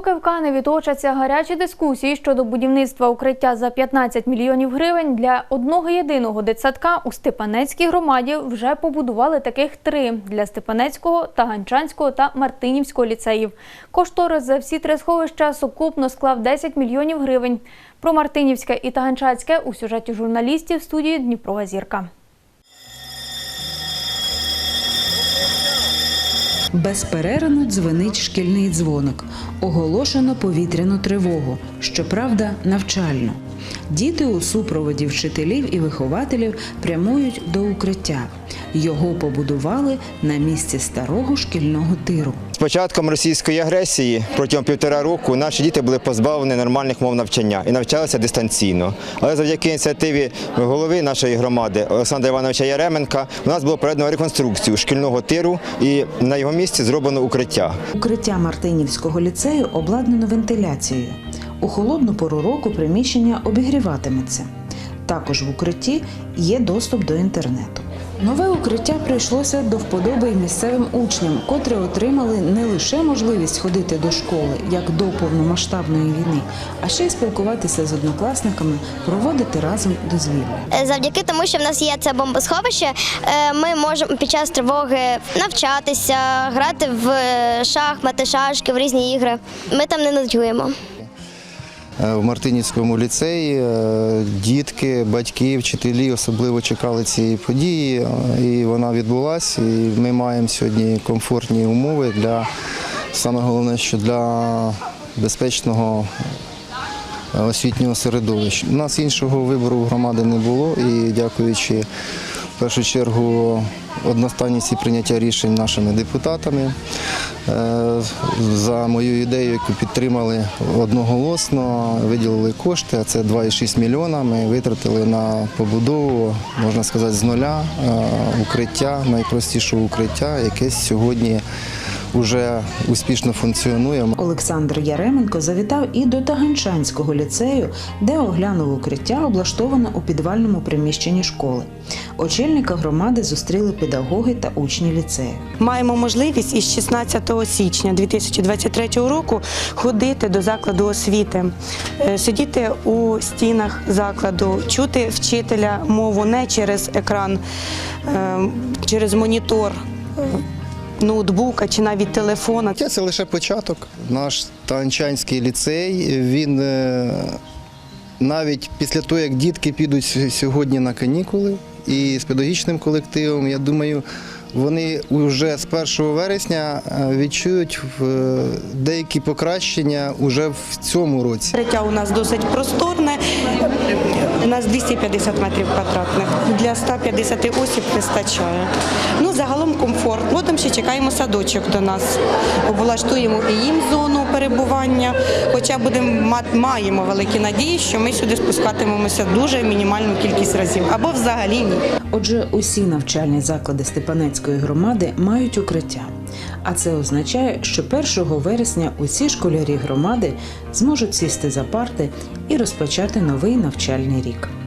Поки в Каневі точаться гарячі дискусії щодо будівництва укриття за 15 мільйонів гривень для одного єдиного дитсадка у Степанецькій громаді вже побудували таких три для Степанецького, Таганчанського та Мартинівського ліцеїв. Кошторис за всі три сховища сукупно склав 10 мільйонів гривень. Про Мартинівське і Таганчанське у сюжеті журналістів студії Дніпрова зірка. Безперервно дзвенить шкільний дзвоник. Оголошено повітряну тривогу, щоправда, навчальну. Діти у супроводі вчителів і вихователів прямують до укриття. Його побудували на місці старого шкільного тиру. З початком російської агресії протягом півтора року наші діти були позбавлені нормальних мов навчання і навчалися дистанційно. Але завдяки ініціативі голови нашої громади Олександра Івановича Яременка у нас було проведено реконструкцію шкільного тиру і на його місці зроблено укриття. Укриття Мартинівського ліцею обладнано вентиляцією. У холодну пору року приміщення обігріватиметься. Також в укритті є доступ до інтернету. Нове укриття прийшлося до вподоби й місцевим учням, котрі отримали не лише можливість ходити до школи як до повномасштабної війни, а ще й спілкуватися з однокласниками, проводити разом дозвілля. Е, Завдяки тому, що в нас є це бомбосховище, е, ми можемо під час тривоги навчатися, грати в е, шахмати, шашки, в різні ігри. Ми там не нудьгуємо. Е, В Мартинівському ліцеї е, дітки, батьки, вчителі особливо чекали цієї події, е, і вона відбулася. І ми маємо сьогодні комфортні умови для саме головне, що для безпечного освітнього середовища. У нас іншого вибору в громади не було, і дякуючи в першу чергу одностайності прийняття рішень нашими депутатами. Е, За мою ідею, яку підтримали одноголосно, виділили кошти, а це 2,6 мільйона. Ми витратили на побудову, можна сказати, з нуля е, укриття, найпростішого укриття, яке сьогодні вже успішно функціонує. Олександр Яременко завітав і до Таганчанського ліцею, де оглянув укриття, облаштоване у підвальному приміщенні школи. Очільника громади зустріли педагоги та учні ліцею. Маємо можливість із 16 січня 2023 року ходити до закладу освіти, е, сидіти у стінах закладу, чути вчителя мову не через екран, е, через монітор. е, Ноутбука чи навіть телефона. Це лише початок. Наш Танчанський ліцей, він навіть після того, як дітки підуть сьогодні на канікули і з педагогічним колективом, я думаю, вони вже з 1 вересня е, відчують е, деякі покращення уже в цьому році. Третя у нас досить просторне. У нас 250 метрів квадратних. Для 150 осіб вистачає. Ну, загалом комфорт. Потім ще чекаємо садочок до нас. Облаштуємо і їм зону перебування. Хоча будемо ма- маємо великі надії, що ми сюди спускатимемося дуже мінімальну кількість разів або взагалі ні. Отже, усі навчальні заклади Степанецької громади мають укриття. А це означає, що 1 вересня усі школярі громади зможуть сісти за парти і розпочати новий навчальний рік.